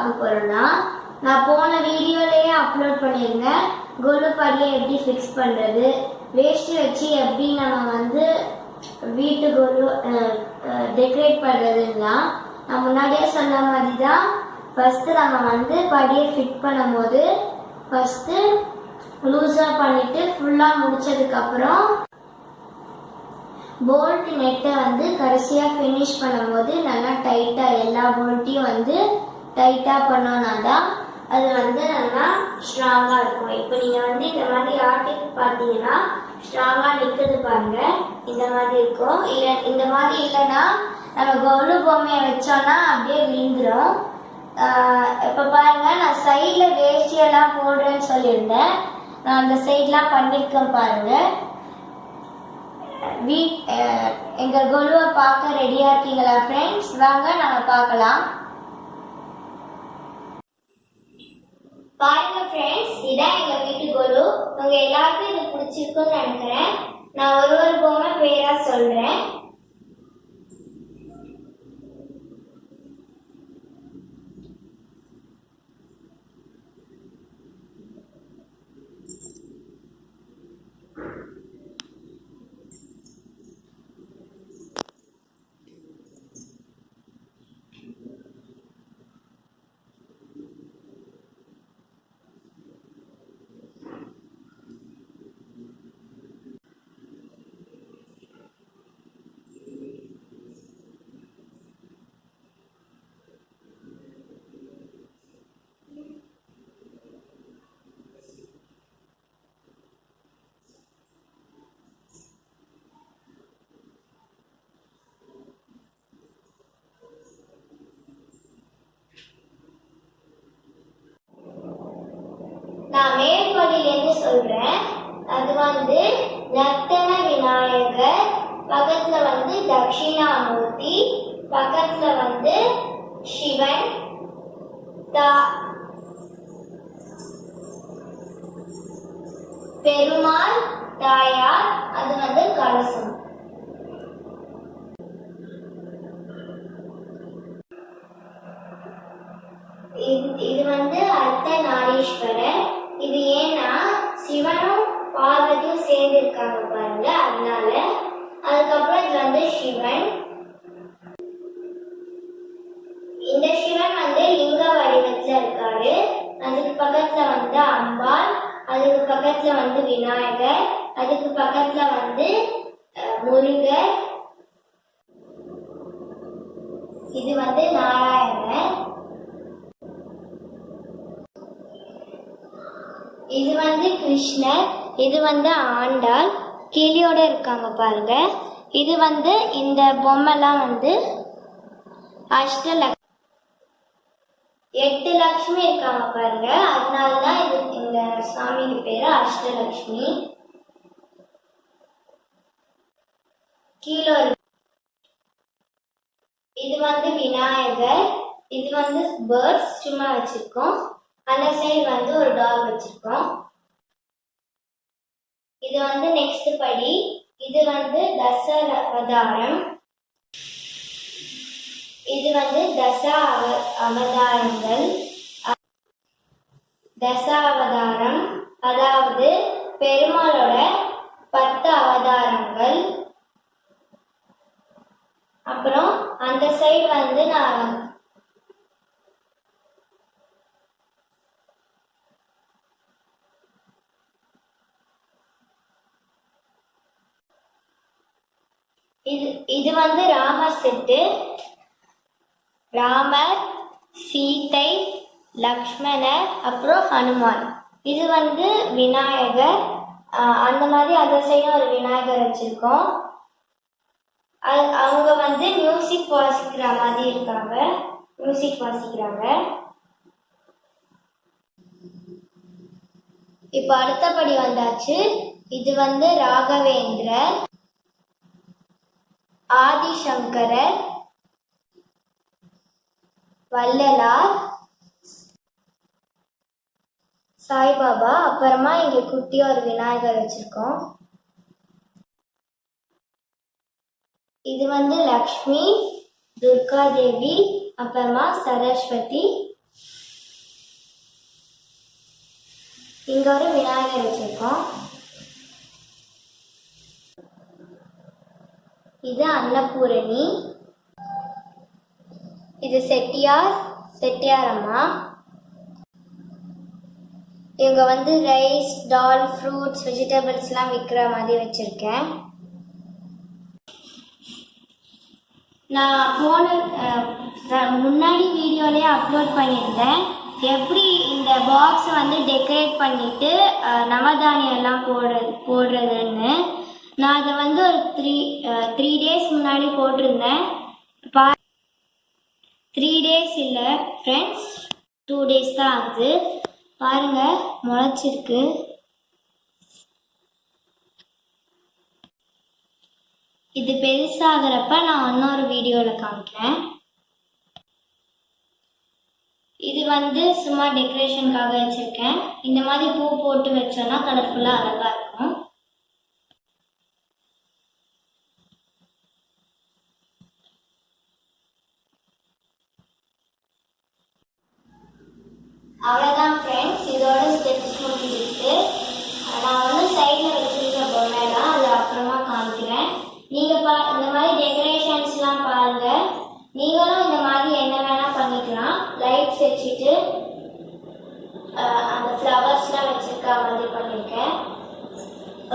பார்க்க போறோம்னா நான் போன வீடியோலயே அப்லோட் பண்ணியிருந்தேன் கொலு படியை எப்படி ஃபிக்ஸ் பண்றது வேஷ்டி வச்சு எப்படி நம்ம வந்து வீட்டு கொலு டெக்கரேட் பண்றதுலாம் நான் முன்னாடியே சொன்ன மாதிரி தான் ஃபர்ஸ்ட் நம்ம வந்து படியை ஃபிட் பண்ணும்போது ஃபர்ஸ்ட் லூஸாக பண்ணிட்டு ஃபுல்லாக முடிச்சதுக்கப்புறம் போல்ட் நெட்டை வந்து கடைசியாக ஃபினிஷ் பண்ணும்போது நல்லா டைட்டாக எல்லா போல்ட்டையும் வந்து டைட்டாக பண்ணோன்னா தான் அது வந்து நல்லா ஸ்ட்ராங்காக இருக்கும். இப்போ நீங்கள் வந்து இந்த மாதிரி ஆட்டி பார்த்தீங்கன்னா ஸ்ட்ராங்காக நிற்குது பாருங்க. இந்த மாதிரி இருக்கும். இல்லை இந்த மாதிரி இல்லைன்னா நம்ம கவுளு பொம்மையை வச்சோன்னா அப்படியே விழுந்துடும் இப்போ பாருங்க நான் சைடில் வேஷ்டியெல்லாம் போடுறேன்னு சொல்லியிருந்தேன். நான் அந்த சைட்லாம் பண்ணியிருக்கேன் பாருங்க. வீட் எங்கள் கொலுவை பார்க்க ரெடியாக இருக்கீங்களா ஃப்ரெண்ட்ஸ் வாங்க நம்ம பார்க்கலாம். பாருங்க ஃப்ரெண்ட்ஸ் இதான் எங்க வீட்டு கொலு. உங்க எல்லாருக்கும் இது பிடிச்சிருக்கும்னு நினைக்கிறேன். நான் ஒரு ஒரு பொம்மை பேரா சொல்றேன் நான் மேற்படியிலேருந்து சொல்றேன் அது வந்து நர்த்தன விநாயகர் பக்கத்துல வந்து தட்சிணாமூர்த்தி பக்கத்துல வந்து சிவன் தா பெருமாள் தாயார் அது வந்து கலசம். இது இது வந்து அர்த்தநாரீஸ்வரர். இது ஏன்னா சிவனும் பார்வதியும் சேர்ந்து இருக்காங்க பாருங்க அதனால அதுக்கப்புறம் இது வந்து சிவன். இந்த சிவன் வந்து லிங்க வடிவத்துல இருக்காரு. அதுக்கு பக்கத்துல வந்து அம்பாள் அதுக்கு பக்கத்துல வந்து விநாயகர் அதுக்கு பக்கத்துல வந்து அஹ், முருகர். இது வந்து நாராயணர். இது வந்து கிருஷ்ணர். இது வந்து ஆண்டாள். கிளியோட இருக்காங்க பாருங்க. இது வந்து இந்த பொம்மைலாம் வந்து அஷ்டலக் எட்டு லக்ஷ்மி இருக்காங்க பாருங்க. அதனால தான் இது இந்த சாமிக்கு பேரு அஷ்டலக்ஷ்மி. கீழே இது வந்து விநாயகர். இது வந்து பேர்ட்ஸ் சும்மா வச்சிருக்கோம். அந்த சைடு வந்து ஒரு டாக் வச்சிருக்கோம். இது வந்து நெக்ஸ்ட் படி. இது வந்து தச அவதாரம் இது வந்து தசா அவ அவதாரங்கள். தச அவதாரம் அதாவது பெருமாளோட பத்து அவதாரங்கள். அப்புறம் அந்த சைடு வந்து நான் இது இது வந்து ராமர் செட்டு. ராமர் சீதை லக்ஷ்மணர் அப்புறம் ஹனுமான். இது வந்து விநாயகர். அந்த மாதிரி அந்த சைடும் ஒரு விநாயகர் வச்சிருக்கோம். அது- அவங்க வந்து மியூசிக் வாசிக்கிற மாதிரி இருக்காங்க. மியூசிக் வாசிக்கிறாங்க. இப்போ அடுத்தபடி வந்தாச்சு. இது வந்து ராகவேந்திரர். ஆதிசங்கரர் வள்ளலார் சாய்பாபா அப்புறமா இங்கே குட்டியாக ஒரு விநாயகர் வச்சுருக்கோம். இது வந்து லக்ஷ்மி துர்கா தேவி அப்புறமா சரஸ்வதி. இங்கே ஒரு விநாயகர் வச்சுருக்கோம். இது அன்னபூரணி. இது செட்டியார் செட்டியார் அம்மா இவங்க வந்து ரைஸ் டால் ஃப்ரூட்ஸ் வெஜிடபிள்ஸ்லாம் விற்கிற மாதிரி வச்சுருக்கேன். நான் போன முன்னாடி வீடியோலேயே அப்லோட் பண்ணியிருந்தேன். எப்படி இந்த பாக்ஸ் வந்து டெக்கரேட் பண்ணிவிட்டு நவதானியெல்லாம் நவதானியம் எல்லாம் போடுறது போடுறதுன்னு. நான் அதை வந்து ஒரு த்ரீ த்ரீ டேஸ் முன்னாடி போட்டிருந்தேன். பா த்ரீ டேஸ் இல்லை ஃப்ரெண்ட்ஸ் டூ டேஸ் தான் ஆகுது. பாருங்க முளைச்சிருக்கு. இது பெருசாகிறப்ப நான் இன்னொரு வீடியோவில் காமிக்கிறேன். இது வந்து சும்மா டெக்கரேஷனுக்காக வச்சுருக்கேன். இந்த மாதிரி பூ போட்டு வச்சோன்னா கலர்ஃபுல்லாக அழகாக இருக்கும். அவ்வளோதான் ஃப்ரெண்ட்ஸ் இதோட ஸ்டெப்ஸ் முடிஞ்சிருக்கு. நான் வந்து சைடில் வச்சிருக்க பொம்மைலாம் அது அப்புறமா காமிக்கிறேன். நீங்கள் பா இந்த மாதிரி டெக்கரேஷன்ஸ்லாம் பாருங்கள் நீங்களும் இந்த மாதிரி என்ன வேணால் பண்ணிக்கலாம். லைட்ஸ் வச்சுட்டு அந்த ஃப்ளவர்ஸ்லாம் வச்சுருக்க மாதிரி பண்ணியிருக்கேன்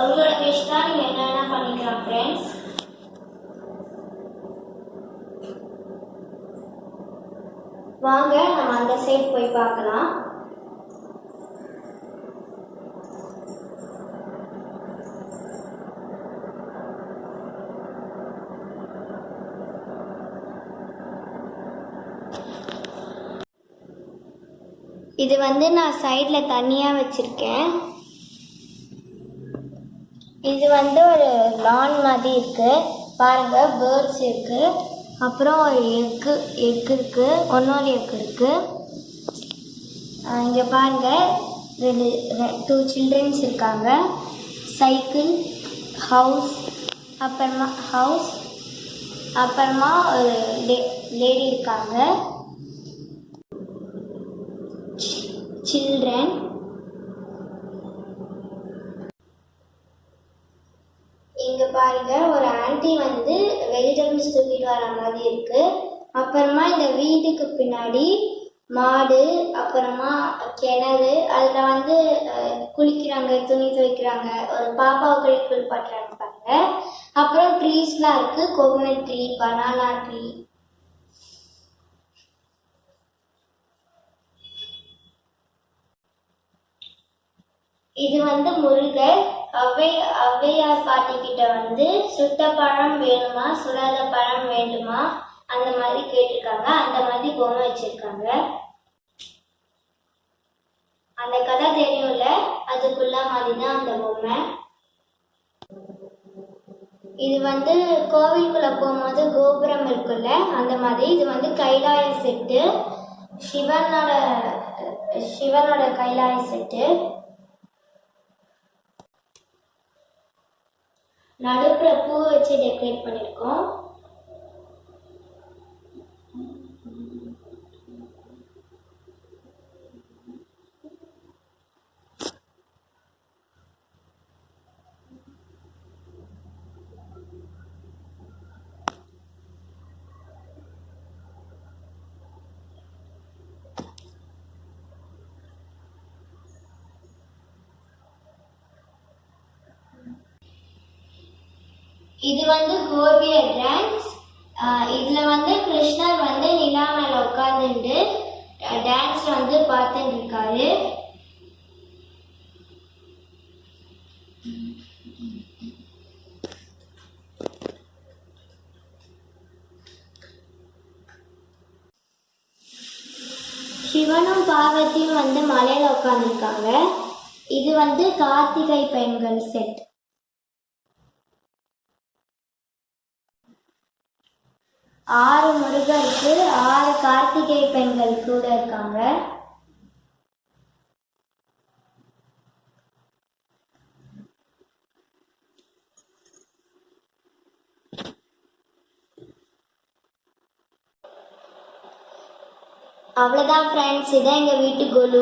உங்களோட விஷ் தான் நீங்கள் என்ன வேணால் பண்ணிக்கலாம் ஃப்ரெண்ட்ஸ் வாங்க நம்ம அந்த சைடு போய் பார்க்கலாம். இது வந்து நான் சைடில் தனியாக வச்சுருக்கேன். இது வந்து ஒரு லான் மாதிரி இருக்கு. பாருங்க பேர்ட்ஸ் இருக்கு. அப்புறம் ஒரு எக்கு எக்கு இருக்கு ஒன்னொரு எக் இருக்கு. இங்கே இங்க பாருங்க ரெண்டு டூ சில்ட்ரன்ஸ் இருக்காங்க. சைக்கிள் ஹவுஸ் அப்புறமா ஹவுஸ் அப்புறமா ஒரு லே லேடி இருக்காங்க. சில்ட்ரன் இங்க பாருங்க ஒரு ஆன்ட்டி வந்து வெஜிடபிள்ஸ் தூக்கிட்டு வர மாதிரி இருக்கு. அப்புறமா இந்த வீட்டுக்கு பின்னாடி மாடு அப்புறமா கிணறு அதுல வந்து குளிக்கிறாங்க துணி துவைக்கிறாங்க. ஒரு பாப்பாவுக்கு குளிப்பாட்டுறாங்க பாருங்க. அப்புறம் ட்ரீஸ்லாம் இருக்கு கோகனட் ட்ரீ பனானா ட்ரீ இது வந்து முருகர். அவ்வை ஔவையார் பாட்டி கிட்ட வந்து சுத்த பழம் வேணுமா? சுடாத பழம் வேண்டுமா? அந்த மாதிரி கேட்டிருக்காங்க. அந்த மாதிரி பொம்மை வச்சிருக்காங்க. அந்த கதை தெரியும்ல? அதுக்குள்ள மாதிரி தான் அந்த பொம்மை. இது வந்து கோவிலுக்குள்ள போகும்போது கோபுரம் இருக்குல்ல அந்த மாதிரி. இது வந்து கைலாய செட்டு. சிவனோட சிவனோட கைலாய செட்டு. நடுப்புற பூ வச்சு டெக்கரேட் பண்ணியிருக்கோம் இது வந்து கோபியர் டான்ஸ் இதுல வந்து கிருஷ்ணர் வந்து நிலா மேல உட்காந்துட்டு டான்ஸ் வந்து பார்த்துட்டு இருக்காரு சிவனும் பார்வதியும் வந்து மலையில உட்காந்துருக்காங்க இது வந்து கார்த்திகை பெண்கள் செட் ஆறு முருகருக்கு ஆறு கார்த்திகை பெண்கள் கூட இருக்காங்க. அவ்வளோதான் ஃப்ரெண்ட்ஸ் இதான் எங்கள் வீட்டு கோலு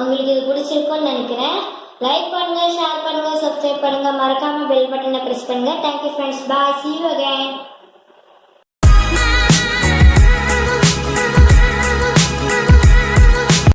உங்களுக்கு இது பிடிச்சிருக்கும்னு நினைக்கிறேன். லைக் பண்ணுங்க ஷேர் பண்ணுங்க சப்ஸ்கிரைப் பண்ணுங்க. மறக்காமல் பெல் பட்டனை ப்ரெஸ் பண்ணுங்கள் thank you friends bye see you again